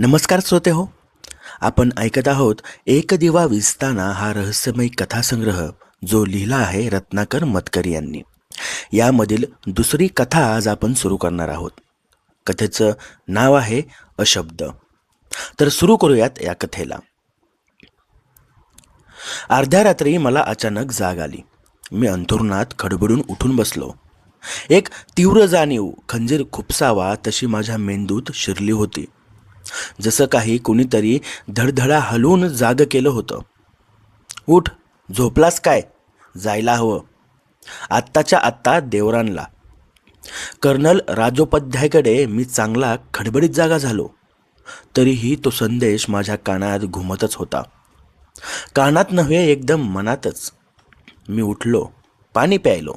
नमस्कार श्रोते हो आपण ऐकत आहोत एक दिवा विजताना हा रहस्यमय कथासंग्रह जो लिहिला आहे रत्नाकर मतकर यांनी. यामधील दुसरी कथा आज आपण सुरू करणार आहोत. कथेचं नाव आहे अशब्द. तर सुरू करूयात या कथेला. अर्ध्या रात्री मला अचानक जाग आली. मी अंथरुणात खडबडून उठून बसलो. एक तीव्र जाणीव खंजीर खुपसावा तशी माझ्या मेंदूत शिरली होती. जसं काही कुणीतरी धडधडा हलवून जाग केलं होतं. उठ झोपलास काय? जायला हवं. आत्ताच्या आत्ता देवरानला. कर्नल राजोपाध्यायकडे मी चांगला खडबडीत जागा झालो. तरीही तो संदेश माझ्या कानात घुमतच होता. कानात नव्हे एकदम मनातच. मी उठलो पाणी प्यायलो.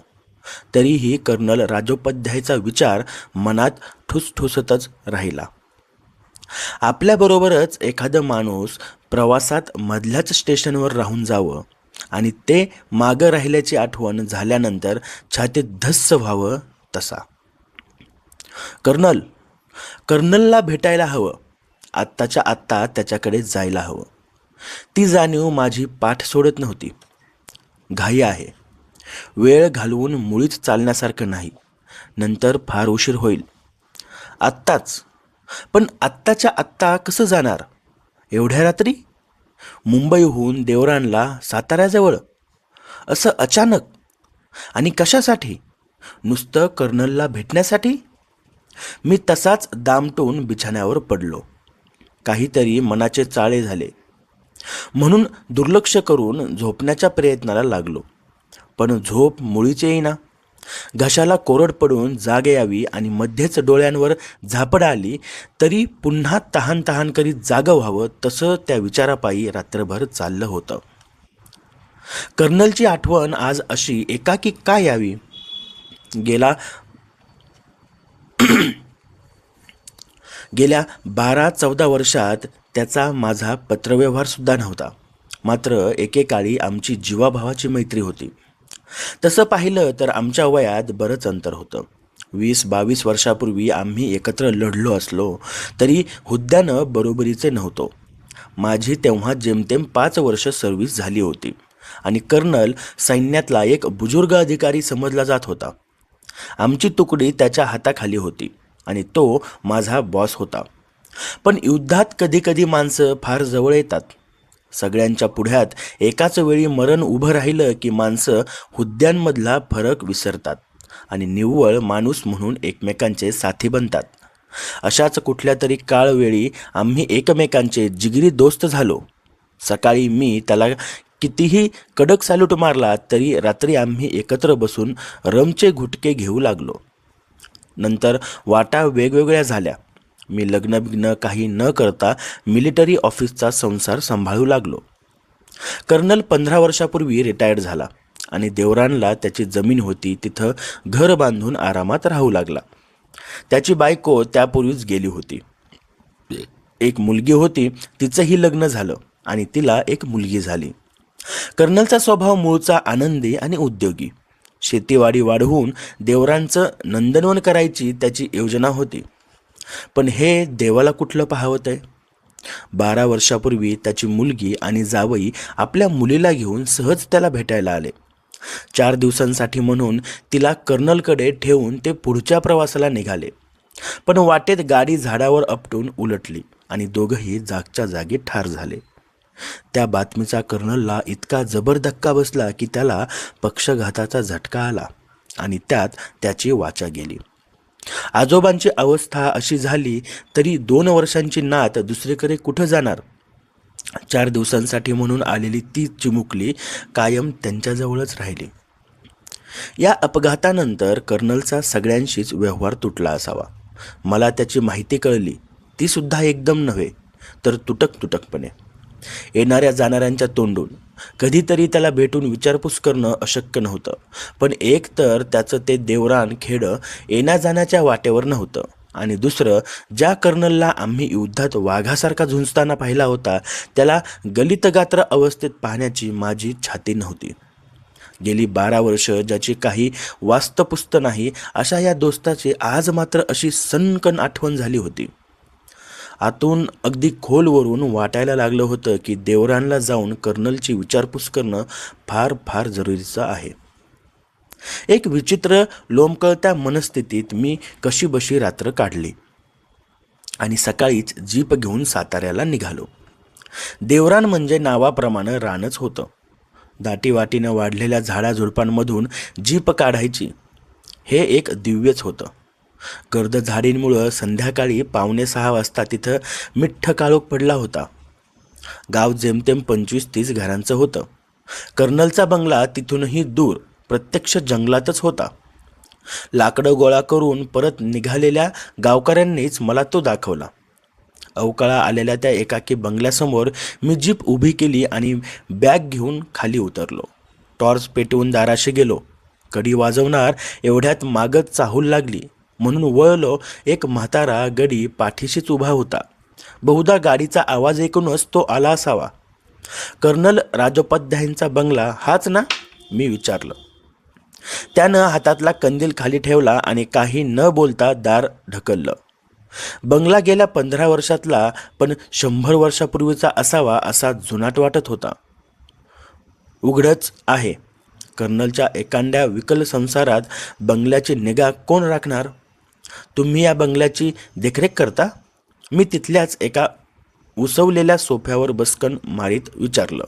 तरीही कर्नल राजोपाध्यायचा विचार मनात ठुसठुसतच राहिला. आपल्याबरोबरच एखादं माणूस प्रवासात मधल्याच स्टेशनवर राहून जावं आणि ते मागं राहिल्याची आठवण झाल्यानंतर छातीत धस्स व्हावं तसा. कर्नल कर्नलला भेटायला हवं. आत्ताच्या आत्ता त्याच्याकडे जायला हवं. ती जाणीव माझी पाठ सोडत नव्हती. घाई आहे. वेळ घालवून मुळीच चालण्यासारखं नाही. नंतर फार उशीर होईल. आत्ताच पण आत्ताच्या आत्ता कसं जाणार? एवढ्या रात्री? मुंबईहून देवरानला साताऱ्याजवळ. असं अचानक? आणि कशासाठी? नुसतं कर्नलला भेटण्यासाठी? मी तसाच दामटून बिछाण्यावर पडलो. काहीतरी मनाचे चाळे झाले. म्हणून दुर्लक्ष करून झोपण्याच्या प्रयत्नाला लागलो. पण झोप मुळीच येईना. घशाला कोरड पडून जाग यावी आणि मध्येच डोळ्यांवर झापड आली तरी पुन्हा तहान तहान करीत जागं व्हावं तसं त्या विचारापायी रात्रभर चाललं होतं. कर्नलची आठवण आज अशी एकाकी का यावी? गेला गेल्या बारा चौदा वर्षात त्याचा माझा पत्रव्यवहारसुद्धा नव्हता. मात्र एकेकाळी आमची जीवाभावाची मैत्री होती. तसं पाहिलं तर आमच्या वयात बरंच अंतर होतं. वीस बावीस वर्षापूर्वी आम्ही एकत्र लढलो असलो तरी हुद्द्यानं बरोबरीचे नव्हतो. माझी तेव्हा जेमतेम पाच वर्ष सर्व्हिस झाली होती आणि कर्नल सैन्यातला एक बुजुर्ग अधिकारी समजला जात होता. आमची तुकडी त्याच्या हाताखाली होती आणि तो माझा बॉस होता. पण युद्धात कधीकधी माणसं फार जवळ येतात. सगळ्यांच्या पुढ्यात एकाच वेळी मरण उभं राहिलं की माणसं हुद्द्यांमधला फरक विसरतात आणि निव्वळ माणूस म्हणून एकमेकांचे साथी बनतात. अशाच कुठल्या तरी काळवेळी आम्ही एकमेकांचे जिगरी दोस्त झालो. सकाळी मी त्याला कितीही कडक सॅल्यूट मारला तरी रात्री आम्ही एकत्र बसून रमचे घुटके घेऊ लागलो. नंतर वाटा वेगवेगळ्या झाल्या. मी लग्न बिग्न काही न करता मिलिटरी ऑफिसचा संसार सांभाळू लागलो. कर्नल पंधरा वर्षापूर्वी रिटायर्ड झाला आणि देवरानला त्याची जमीन होती तिथं घर बांधून आरामात राहू लागला. त्याची बायको त्यापूर्वीच गेली होती. एक मुलगी होती तिचंही लग्न झालं आणि तिला एक मुलगी झाली. कर्नलचा स्वभाव मूळचा आनंदी आणि उद्योगी. शेतीवाडी वाढवून देवरांचं नंदनवन करायची त्याची योजना होती. पण हे देवाला कुठलं पाहवत आहे बारा वर्षापूर्वी त्याची मुलगी आणि जावई आपल्या मुलीला घेऊन सहज त्याला भेटायला आले. चार दिवसांसाठी म्हणून तिला कर्नलकडे ठेवून ते पुढच्या प्रवासाला निघाले. पण वाटेत गाडी झाडावर अपटून उलटली आणि दोघंही जागच्या जागी ठार झाले. त्या बातमीचा कर्नलला इतका जबर धक्का बसला की त्याला पक्षघाताचा झटका आला आणि त्यात त्याची वाचा गेली. आजोबांची अवस्था अशी झाली तरी दोन वर्षांची नात दुसरीकडे कुठं जाणार? चार दिवसांसाठी म्हणून आलेली ती चिमुकली कायम त्यांच्याजवळच राहिली. या अपघातानंतर कर्नलचा सगळ्यांशीच व्यवहार तुटला असावा. मला त्याची माहिती कळली. ती सुद्धा एकदम नव्हे तर तुटक तुटकपणे येणाऱ्या जाणाऱ्यांच्या तोंडून. कधीतरी त्याला भेटून विचारपूस करणं अशक्य नव्हतं. पण एक तर त्याचं ते देवरान खेडं येण्या जाण्याच्या वाटेवर नव्हतं. आणि दुसरं ज्या कर्नलला आम्ही युद्धात वाघासारखा झुंजताना पाहिला होता त्याला गलितगात्र अवस्थेत पाहण्याची माझी छाती नव्हती. गेली बारा वर्ष ज्याची काही वास्तपुस्त नाही अशा या दोस्ताची आज मात्र अशी सनकन आठवण झाली होती. आतून अगदी खोलवरून वाटायला लागलं होतं की देवरानला जाऊन कर्नलची विचारपूस करणं फार फार जरुरीचं आहे. एक विचित्र लोंबकळत्या मनस्थितीत मी कशीबशी रात्र काढली आणि सकाळीच जीप घेऊन साताऱ्याला निघालो. देवरान म्हणजे नावाप्रमाणे रानच होतं. दाटीवाटीनं वाढलेल्या झाडाझुडपांमधून जीप काढायची हे एक दिव्यच होतं. गर्द झाडींमुळं संध्याकाळी पावणे सहा वाजता तिथं मिठ्ठ काळोख पडला होता. गाव जेमतेम पंचवीस तीस घरांचं होतं. कर्नलचा बंगला तिथूनही दूर प्रत्यक्ष जंगलातच होता. लाकडं गोळा करून परत निघालेल्या गावकऱ्यांनीच मला तो दाखवला. अवकाळा आलेल्या त्या एकाकी बंगल्यासमोर मी जीप उभी केली आणि बॅग घेऊन खाली उतरलो. टॉर्च पेटवून दाराशी गेलो. कडी वाजवणार एवढ्यात मागत चाहूल लागली. म्हणून वळलो. एक म्हातारा गडी पाठीशीच उभा होता. बहुधा गाडीचा आवाज ऐकूनच तो आला असावा. कर्नल राजोपाध्यायांचा बंगला हाच ना? मी विचारलं. त्यानं हातातला कंदील खाली ठेवला आणि काही न बोलता दार ढकललं. बंगला गेल्या पंधरा वर्षातला पण शंभर वर्षापूर्वीचा असावा असा जुनाट वाटत होता. उघडच आहे. कर्नलच्या एकांड्या विकल संसारात बंगल्याची निगा कोण राखणार? तुम्ही या बंगल्याची देखरेख करता? मी तिथल्याच एका उसवलेल्या सोफ्यावर बसकन मारीत विचारलं.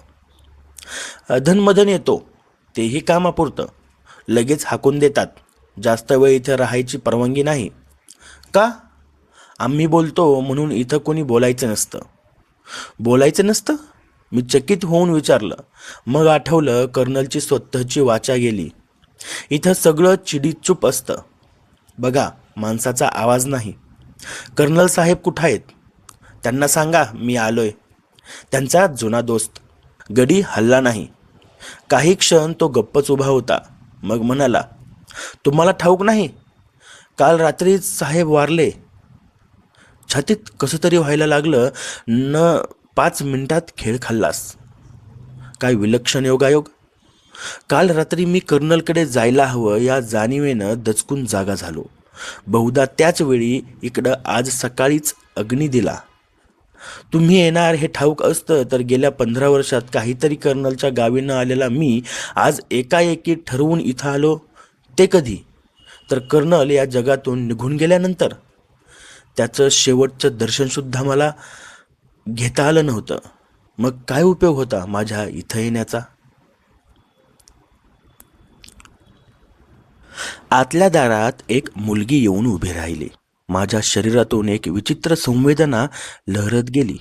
धनमधन येतो. तेही कामापुरतं. लगेच हाकून देतात. जास्त वेळ इथं राहायची परवानगी नाही. का? आम्ही बोलतो म्हणून इथं कोणी बोलायचं नसतं. बोलायचं नसतं? मी चकित होऊन विचारलं. मग आठवलं कर्नलची स्वतःची वाचा गेली. इथं सगळं चिडीचूप असतं. बघा माणसाचा आवाज नाही. कर्नल साहेब कुठं आहेत? त्यांना सांगा मी आलोय. त्यांचा जुना दोस्त. गडी हल्ला नाही. काही क्षण तो गप्पच उभा होता. मग म्हणाला तुम्हाला ठाऊक नाही? काल रात्री साहेब वारले. छातीत कसं तरी व्हायला लागलं. न पाच मिनिटात खेळ खाल्लास. काय विलक्षण योगायोग? काल रात्री मी कर्नलकडे जायला हवं या जाणीवेनं दचकून जागा झालो. बहुधा त्याच वेळी इकडं आज सकाळीच अग्नी दिला. तुम्ही येणार हे ठाऊक असतं तर गेल्या पंधरा वर्षात काहीतरी कर्नलच्या गावी न आलेला मी आज एकाएकी ठरवून इथं आलो. ते कधी? तर कर्नल या जगातून निघून गेल्यानंतर. त्याचं शेवटचं दर्शनसुद्धा मला घेता आलं नव्हतं. मग काय उपयोग होता माझ्या इथं येण्याचा? आतल्या दारात एक मुलगी येऊन उभी राहिली. माझ्या शरीरातून एक विचित्र संवेदना लहरत गेली.